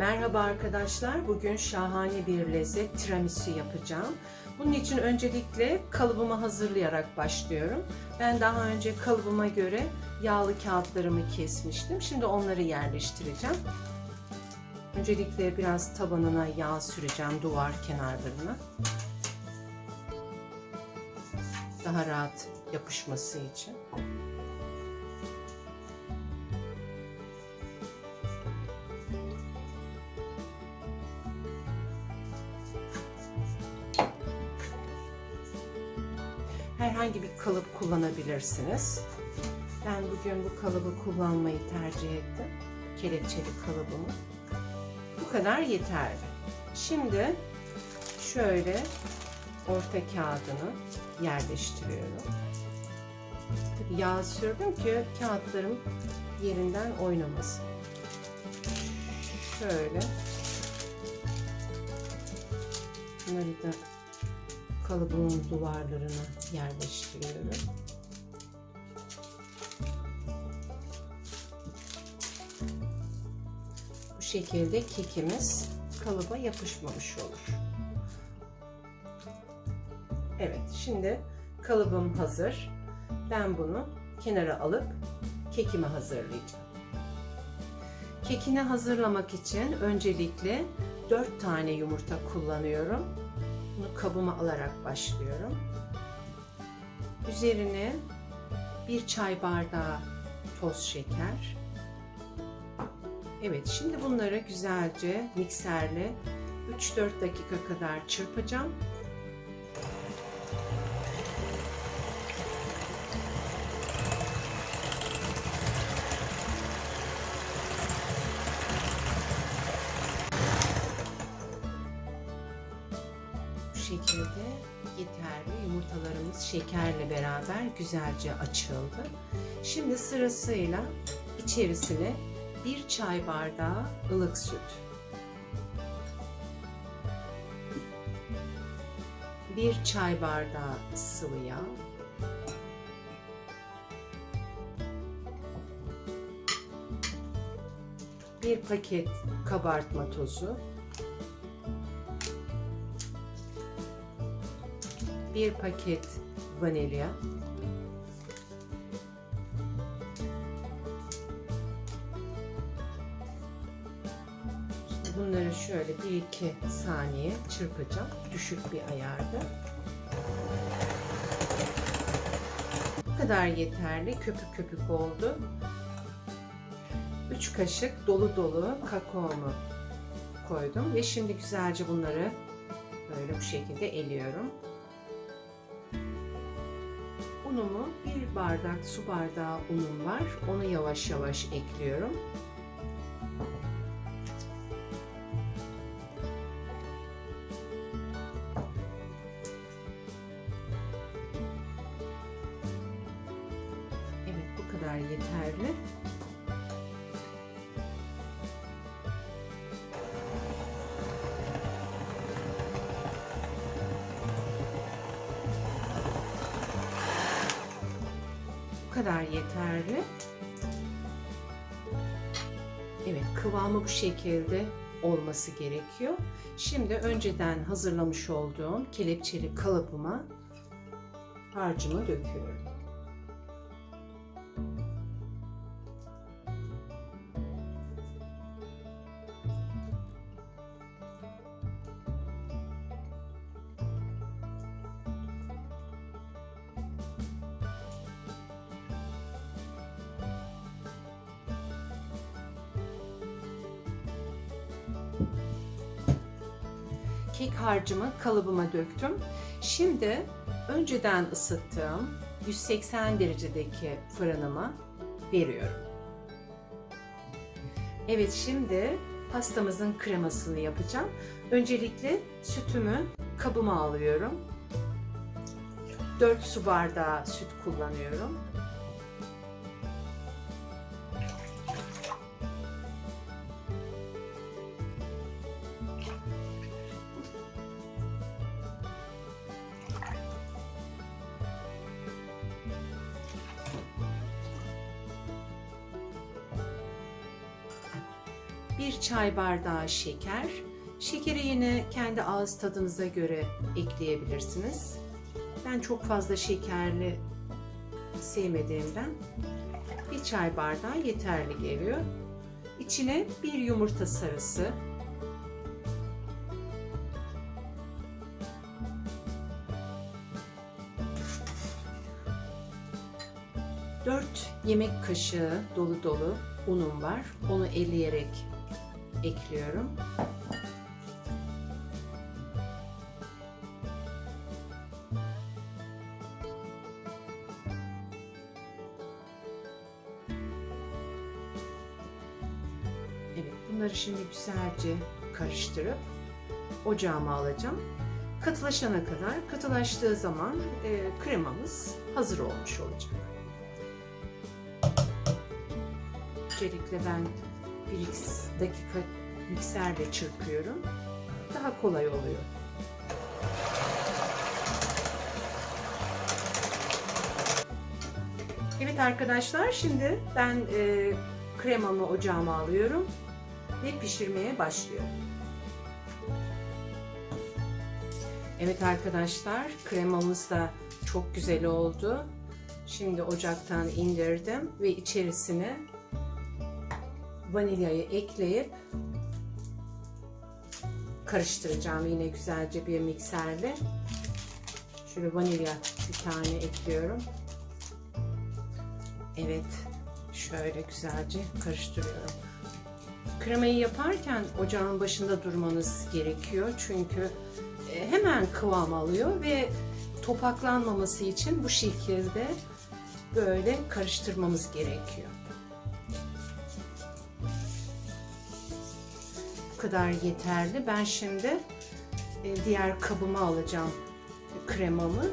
Merhaba arkadaşlar. Bugün şahane bir lezzet tiramisu yapacağım. Bunun için öncelikle kalıbımı hazırlayarak başlıyorum. Ben daha önce kalıbıma göre yağlı kağıtlarımı kesmiştim. Şimdi onları yerleştireceğim. Öncelikle biraz tabanına yağ süreceğim duvar kenarlarına. Daha rahat yapışması için. Kalıp kullanabilirsiniz. Ben bugün bu kalıbı kullanmayı tercih ettim. Kelepçeli kalıbımı. Bu kadar yeterli. Şimdi şöyle orta kağıdını yerleştiriyorum. Tabii yağ sürdüm ki kağıtlarım yerinden oynamasın. Şöyle. Bunları da kalıbımın duvarlarına yerleştiriyorum. Bu şekilde kekimiz kalıba yapışmamış olur. Evet, şimdi kalıbım hazır. Ben bunu kenara alıp kekimi hazırlayacağım. Kekini hazırlamak için öncelikle 4 tane yumurta kullanıyorum. Bunu kabıma alarak başlıyorum. Üzerine bir çay bardağı toz şeker. Evet, şimdi bunları güzelce mikserle 3-4 dakika kadar çırpacağım. Şekerle beraber güzelce açıldı. Şimdi sırasıyla içerisine bir çay bardağı ılık süt, bir çay bardağı sıvı yağ, bir paket kabartma tozu, bir paket vanilya, bunları şöyle 1-2 saniye çırpacağım. Düşük bir ayarda. Bu kadar yeterli. Köpük köpük oldu. 3 kaşık dolu dolu kakaomu koydum ve şimdi güzelce bunları böyle bu şekilde eliyorum. Unumu bir bardak su bardağı unum var. Onu yavaş yavaş ekliyorum. Kadar yeterli. Evet kıvamı bu şekilde olması gerekiyor. Şimdi önceden hazırlamış olduğum kelepçeli kalıbıma harcımı döküyorum. Kek harcımı kalıbıma döktüm. Şimdi önceden ısıttığım 180 derecedeki fırınıma veriyorum. Evet şimdi pastamızın kremasını yapacağım. Öncelikle sütümü kabıma alıyorum. 4 su bardağı süt kullanıyorum. Bir çay bardağı şeker. Şekeri yine kendi ağız tadınıza göre ekleyebilirsiniz. Ben çok fazla şekerli sevmediğimden bir çay bardağı yeterli geliyor. İçine bir yumurta sarısı, 4 yemek kaşığı dolu dolu unum var. Onu eleyerek ekliyorum. Evet, bunları şimdi güzelce karıştırıp ocağıma alacağım. Katılaşana kadar, katılaştığı zaman e, kremamız hazır olmuş olacak. Öncelikle ben 1 dakika mikserle çırpıyorum. Daha kolay oluyor. Evet arkadaşlar şimdi ben e, kremamı ocağıma alıyorum ve pişirmeye başlıyorum. Evet arkadaşlar kremamız da çok güzel oldu. Şimdi ocaktan indirdim ve içerisine vanilyayı ekleyip karıştıracağım yine güzelce bir mikserle. Şöyle vanilya bir tane ekliyorum. Evet, şöyle güzelce karıştırıyorum. Kremayı yaparken ocağın başında durmanız gerekiyor çünkü e, hemen kıvam alıyor ve topaklanmaması için bu şekilde böyle karıştırmamız gerekiyor. Kadar yeterli. Ben şimdi e, diğer kabıma alacağım kremamı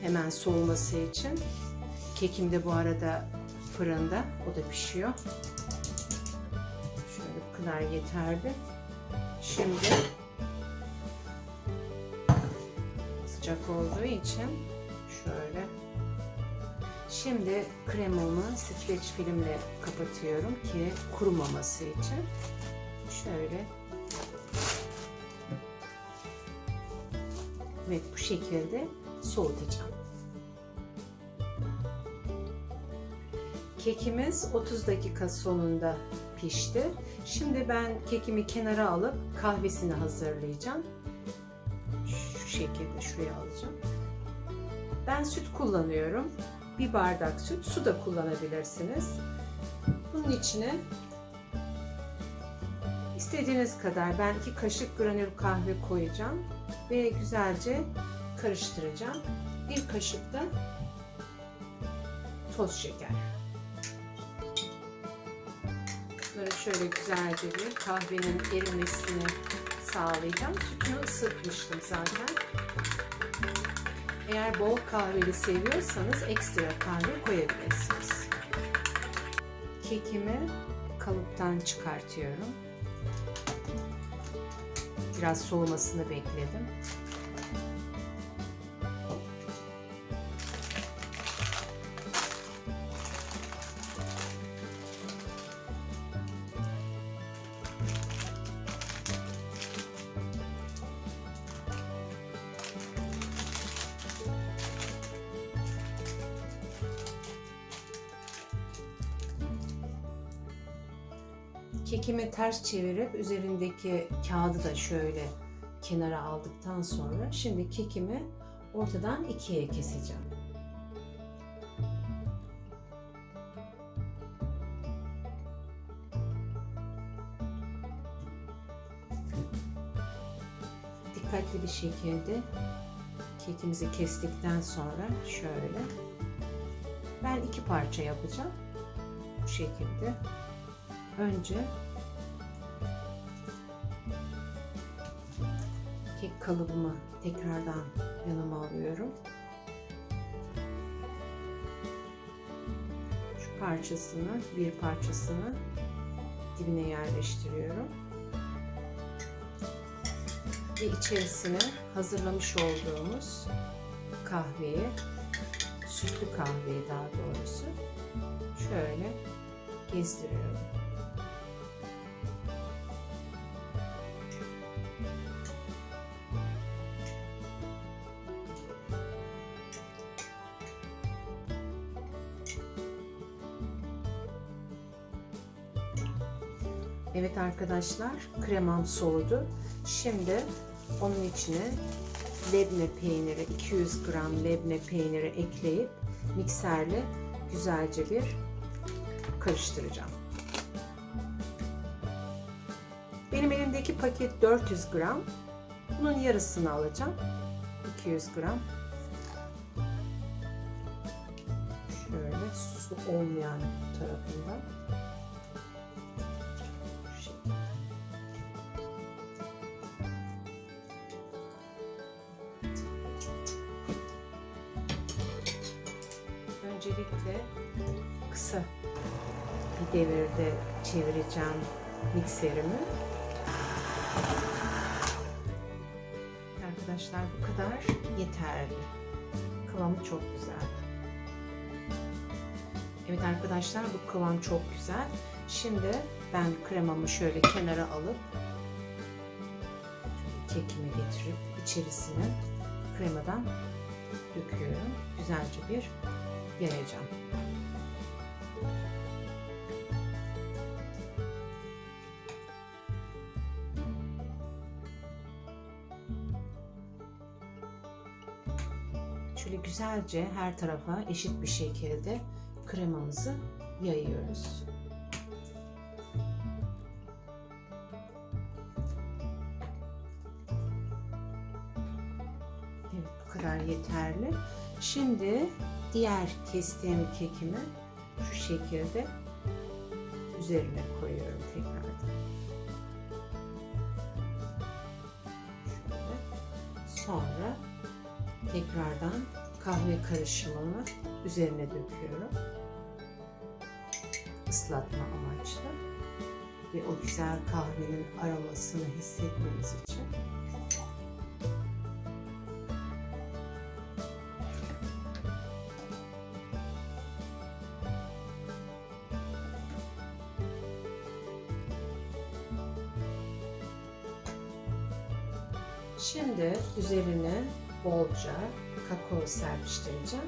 hemen soğuması için. Kekim de bu arada fırında. O da pişiyor. Şöyle bu kadar yeterli. Şimdi sıcak olduğu için şöyle Şimdi kremamı streç filmle kapatıyorum ki kurumaması için. Şöyle. Evet bu şekilde soğutacağım. Kekimiz 30 dakika sonunda pişti. Şimdi ben kekimi kenara alıp kahvesini hazırlayacağım. Şu şekilde şuraya alacağım. Ben süt kullanıyorum. Bir bardak süt, su da kullanabilirsiniz. Bunun içine istediğiniz kadar ben iki kaşık granül kahve koyacağım ve güzelce karıştıracağım. Bir kaşık da toz şeker. Bunları şöyle güzelce bir kahvenin erimesini sağlayacağım. Sütünü ısıtmıştım zaten. Eğer bol kahveli seviyorsanız ekstra kahve koyabilirsiniz. Kekimi kalıptan çıkartıyorum. Biraz soğumasını bekledim. Kekimi ters çevirip üzerindeki kağıdı da şöyle kenara aldıktan sonra şimdi kekimi ortadan ikiye keseceğim. Dikkatli bir şekilde kekimizi kestikten sonra şöyle ben iki parça yapacağım. Bu şekilde önce kek kalıbımı tekrardan yanıma alıyorum. Şu parçasını, bir parçasını dibine yerleştiriyorum. Ve içerisine hazırlamış olduğumuz kahveyi, sütlü kahveyi daha doğrusu şöyle gezdiriyorum. Arkadaşlar kremam soğudu. Şimdi onun içine lebne peyniri 200 gram lebne peyniri ekleyip mikserle güzelce bir karıştıracağım. Benim elimdeki paket 400 gram. Bunun yarısını alacağım. 200 gram. Şöyle su olmayan tarafından. Öncelikle kısa bir devirde çevireceğim mikserimi. Arkadaşlar bu kadar yeterli. Kıvamı çok güzel. Evet arkadaşlar bu kıvam çok güzel. Şimdi ben kremamı şöyle kenara alıp kekimi getirip içerisine kremadan döküyorum. Güzelce bir yayacağım. Şöyle güzelce her tarafa eşit bir şekilde kremamızı yayıyoruz. Evet bu kadar yeterli. Şimdi diğer kestiğim kekimi şu şekilde üzerine koyuyorum tekrardan. Şöyle. Sonra tekrardan kahve karışımını üzerine döküyorum. Islatma amaçlı ve o güzel kahvenin aromasını hissetmeniz için. Üzerine bolca kakao serpiştireceğim.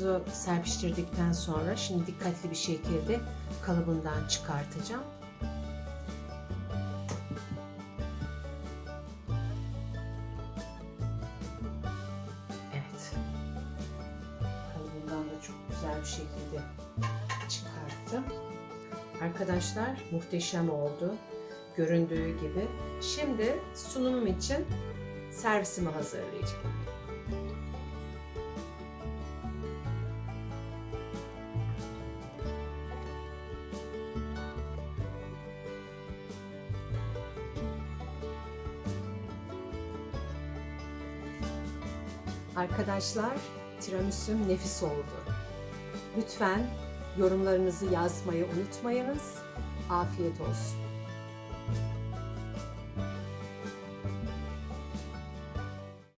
Kakaomuzu serpiştirdikten sonra şimdi dikkatli bir şekilde kalıbından çıkartacağım. Evet. Kalıbından da çok güzel bir şekilde çıkarttım. Arkadaşlar muhteşem oldu. Göründüğü gibi. Şimdi sunumum için servisimi hazırlayacağım. Arkadaşlar tiramisum nefis oldu. Lütfen yorumlarınızı yazmayı unutmayınız. Afiyet olsun.